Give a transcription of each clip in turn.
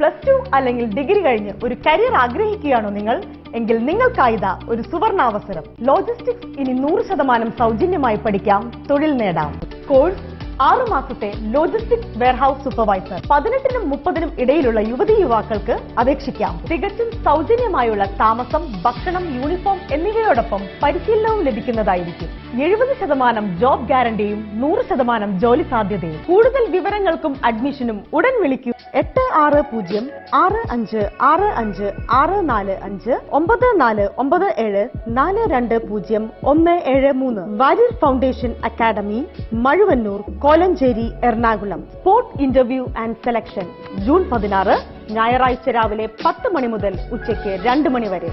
Plus two അല്ലെങ്കിൽ degree കഴിഞ്ഞ് ഒരു കരിയർ ആഗ്രഹിക്കുകയാണോ നിങ്ങൾ? എങ്കിൽ നിങ്ങൾക്കായത ഒരു സുവർണാവസരം. ലോജിസ്റ്റിക്സ് ഇനി നൂറ് ശതമാനം സൗജന്യമായി പഠിക്കാം. തൊഴിൽ നേടാം. കോഴ്സ് ആറു മാസത്തെ ലോജിസ്റ്റിക്സ് വെയർഹൌസ് സൂപ്പർവൈസർ പതിനെട്ടിനും മുപ്പതിനും ഇടയിലുള്ള യുവതി യുവാക്കൾക്ക് അപേക്ഷിക്കാം. തികച്ചും സൗജന്യമായുള്ള താമസം ഭക്ഷണം യൂണിഫോം എന്നിവയോടൊപ്പം പരിശീലനവും ലഭിക്കുന്നതായിരിക്കും. എഴുപത് ശതമാനം ജോബ് ഗ്യാരണ്ടിയും നൂറ് ശതമാനം ജോലി സാധ്യതയും. കൂടുതൽ വിവരങ്ങൾക്കും അഡ്മിഷനും ഉടൻ വിളിക്കൂ. എട്ട് ആറ് പൂജ്യം ആറ് അഞ്ച് ആറ് അഞ്ച് ആറ് നാല് അഞ്ച് ഒമ്പത് നാല് ഒമ്പത് ഏഴ് നാല് രണ്ട് പൂജ്യം ഒന്ന് ഏഴ് മൂന്ന്. Warrier foundation academy Mazhuvannoor Kolenchery Ernakulam. Sports interview and selection June പതിനാറ് ഞായറാഴ്ച രാവിലെ പത്ത് മണി മുതൽ ഉച്ചയ്ക്ക് രണ്ട് മണി വരെ.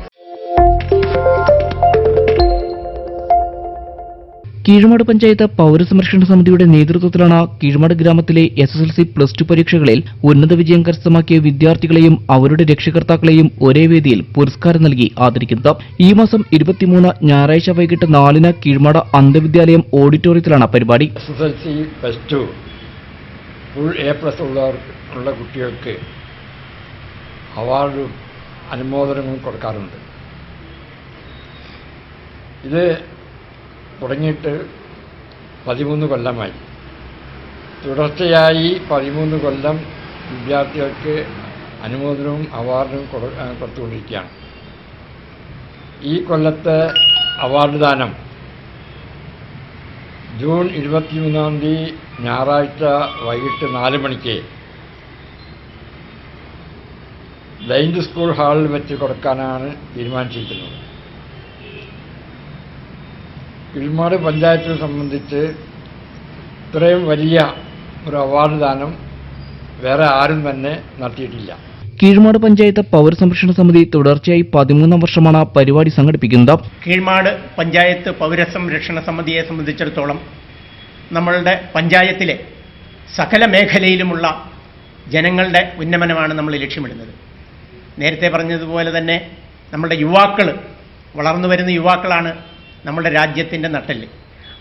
കീഴ്മാട് പഞ്ചായത്ത് പൗരസംരക്ഷണ സമിതിയുടെ നേതൃത്വത്തിലാണ് കീഴ്മാട് ഗ്രാമത്തിലെ S S L C plus two പരീക്ഷകളിൽ ഉന്നത വിജയം കരസ്ഥമാക്കിയ വിദ്യാർത്ഥികളെയും അവരുടെ രക്ഷകർത്താക്കളെയും ഒരേ വേദിയിൽ പുരസ്കാരം നൽകി ആദരിക്കുന്നത്. ഈ മാസം ഇരുപത്തിമൂന്ന് ഞായറാഴ്ച വൈകിട്ട് നാലിന് കീഴ്മാട് അന്ധവിദ്യാലയം ഓഡിറ്റോറിയത്തിലാണ് പരിപാടി. ഫുൾ എ പ്ലസ് ഉള്ള കുട്ടികൾക്ക് അവാർഡും അനുമോദനങ്ങളും കൊടുക്കാറുണ്ട്. ഇത് തുടങ്ങിയിട്ട് പതിമൂന്ന് കൊല്ലമായി. തുടർച്ചയായി പതിമൂന്ന് കൊല്ലം വിദ്യാർത്ഥികൾക്ക് അനുമോദനവും അവാർഡും കൊടു കൊടുത്തുകൊണ്ടിരിക്കുകയാണ്. ഈ കൊല്ലത്തെ അവാർഡ് ദാനം ജൂൺ ഇരുപത്തിമൂന്നാം തീയതി ഞായറാഴ്ച വൈകിട്ട് നാല് മണിക്ക് ലൈൻഡ് സ്കൂൾ ഹാളിൽ വെച്ച് കൊടുക്കാനാണ് തീരുമാനിച്ചിരിക്കുന്നത്. കിളിമാട് പഞ്ചായത്തിനെ സംബന്ധിച്ച് ഇത്രയും വലിയ ഒരു അവാർഡ് ദാനം വേറെ ആരും തന്നെ നടത്തിയിട്ടില്ല. കീഴ്മാട് പഞ്ചായത്ത് പൗരസംരക്ഷണ സമിതി തുടർച്ചയായി പതിമൂന്നാം വർഷമാണ് പരിപാടി സംഘടിപ്പിക്കുന്നത്. കീഴ്മാട് പഞ്ചായത്ത് പൗരസംരക്ഷണ സമിതിയെ സംബന്ധിച്ചിടത്തോളം നമ്മളുടെ പഞ്ചായത്തിലെ സകല മേഖലയിലുമുള്ള ജനങ്ങളുടെ ഉന്നമനമാണ് നമ്മൾ ലക്ഷ്യമിടുന്നത്. നേരത്തെ പറഞ്ഞതുപോലെ തന്നെ നമ്മളുടെ യുവാക്കൾ വളർന്നു വരുന്ന യുവാക്കളാണ് നമ്മുടെ രാജ്യത്തിന്റെ നട്ടൽ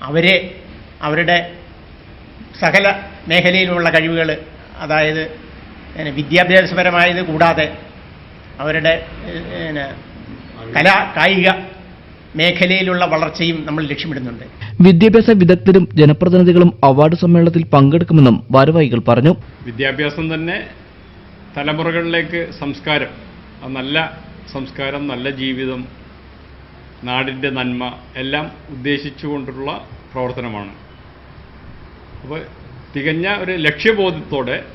അവരെ അവരുടെ സകല മേഖലയിലുമുള്ള കഴിവുകൾ അതായത് പിന്നെ വിദ്യാഭ്യാസപരമായത് കൂടാതെ അവരുടെ കലാ കായിക മേഖലയിലുള്ള വളർച്ചയും നമ്മൾ ലക്ഷ്യമിടുന്നുണ്ട്. വിദ്യാഭ്യാസ വിദഗ്ധരും ജനപ്രതിനിധികളും അവാർഡ് സമ്മേളനത്തിൽ പങ്കെടുക്കുമെന്നും ഭാരവാഹികൾ പറഞ്ഞു. വിദ്യാഭ്യാസം തന്നെ തലമുറകളിലേക്ക് സംസ്കാരം നല്ല സംസ്കാരം നല്ല ജീവിതം നാടിന്റെ നന്മ എല്ലാം ഉദ്ദേശിച്ചുകൊണ്ടുള്ള പ്രവർത്തനമാണ്. അപ്പോൾ തികഞ്ഞ ഒരു ലക്ഷ്യബോധത്തോടെ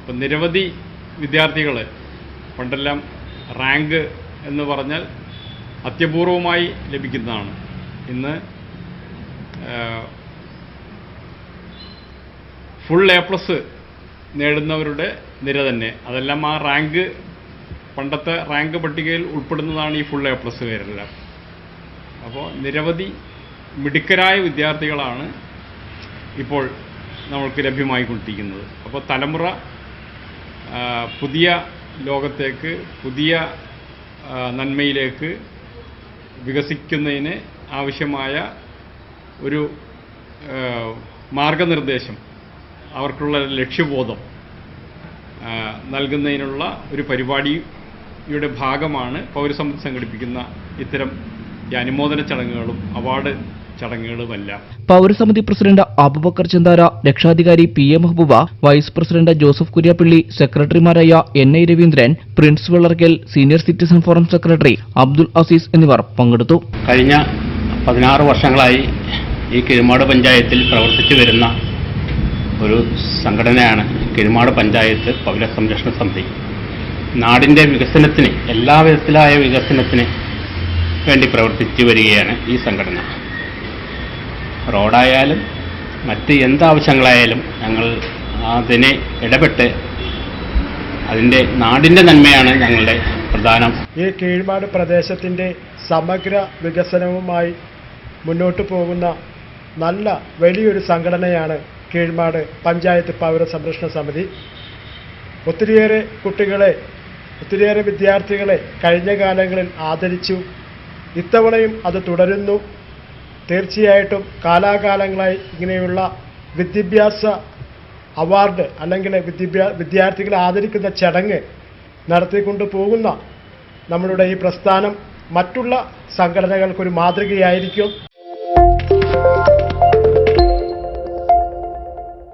ഇപ്പം നിരവധി വിദ്യാർത്ഥികൾ പണ്ടെല്ലാം റാങ്ക് എന്ന് പറഞ്ഞാൽ അത്യപൂർവമായി ലഭിക്കുന്നതാണ്. ഇന്ന് ഫുൾ എ പ്ലസ് നേടുന്നവരുടെ നിര തന്നെ. അതെല്ലാം ആ റാങ്ക് പണ്ടത്തെ റാങ്ക് പട്ടികയിൽ ഉൾപ്പെടുന്നതാണ് ഈ ഫുൾ എ പ്ലസ് പ്ലസ്സുകാരെല്ലാം അപ്പോൾ നിരവധി മിടുക്കരായ വിദ്യാർത്ഥികളാണ് ഇപ്പോൾ നമ്മൾക്ക് ലഭ്യമായിക്കൊണ്ടിരിക്കുന്നത്. അപ്പോൾ തലമുറ പുതിയ ലോകത്തേക്ക് പുതിയ നന്മയിലേക്ക് വികസിക്കുന്നതിന് ആവശ്യമായ ഒരു മാർഗനിർദ്ദേശം അവർക്കുള്ള ലക്ഷ്യബോധം നൽകുന്നതിനുള്ള ഒരു പരിപാടിയുടെ ഭാഗമാണ് പൗരസമിതി സംഘടിപ്പിക്കുന്ന ഇത്തരം ഈ അനുമോദന ചടങ്ങുകളും അവാർഡ് ചടങ്ങുകളുമല്ല. പൗരസമിതി പ്രസിഡന്റ് അബുബക്കർ ചന്ദാര രക്ഷാധികാരി P A Mehbooba vice president Joseph Kuriappally സെക്രട്ടറിമാരായ N I Raveendran Prince Vellarkal senior citizen forum secretary Abdul Aziz എന്നിവർ പങ്കെടുത്തു. കഴിഞ്ഞ പതിനാറ് വർഷങ്ങളായി ഈ കിരുമാട് പഞ്ചായത്തിൽ പ്രവർത്തിച്ചു വരുന്ന ഒരു സംഘടനയാണ് കിരുമാട് പഞ്ചായത്ത് പൗരസംരക്ഷണ സമിതി. നാടിന്റെ വികസനത്തിന് എല്ലാ വിധത്തിലായ വികസനത്തിന് വേണ്ടി പ്രവർത്തിച്ചു വരികയാണ് ഈ സംഘടന. റോഡായാലും മറ്റ് എന്താവശ്യങ്ങളായാലും ഞങ്ങൾ അതിനെ ഇടപെട്ട് അതിന്റെ നാടിന്റെ നന്മയാണ് ഞങ്ങളുടെ പ്രധാനം. ഈ കീഴ്മാട് പ്രദേശത്തിന്റെ സമഗ്ര വികസനവുമായി മുന്നോട്ട് പോകുന്ന നല്ല വലിയൊരു സംഘടനയാണ് കീഴ്മാട് പഞ്ചായത്ത് പൗരസംരക്ഷണ സമിതി. ഒത്തിരിയേറെ കുട്ടികളെ ഒത്തിരിയേറെ വിദ്യാർത്ഥികളെ കഴിഞ്ഞ കാലങ്ങളിൽ ആദരിച്ചു. ഇത്തവണയും അത് തുടരുന്നു. തീർച്ചയായിട്ടും കാലാകാലങ്ങളായി ഇങ്ങനെയുള്ള വിദ്യാഭ്യാസ അവാർഡ് അല്ലെങ്കിൽ വിദ്യാഭ്യാ വിദ്യാർത്ഥികളെ ആദരിക്കുന്ന ചടങ്ങ് നടത്തിക്കൊണ്ട് പോകുന്ന നമ്മളുടെ ഈ പ്രസ്ഥാനം മറ്റുള്ള സംഘടനകൾക്കൊരു മാതൃകയായിരിക്കും.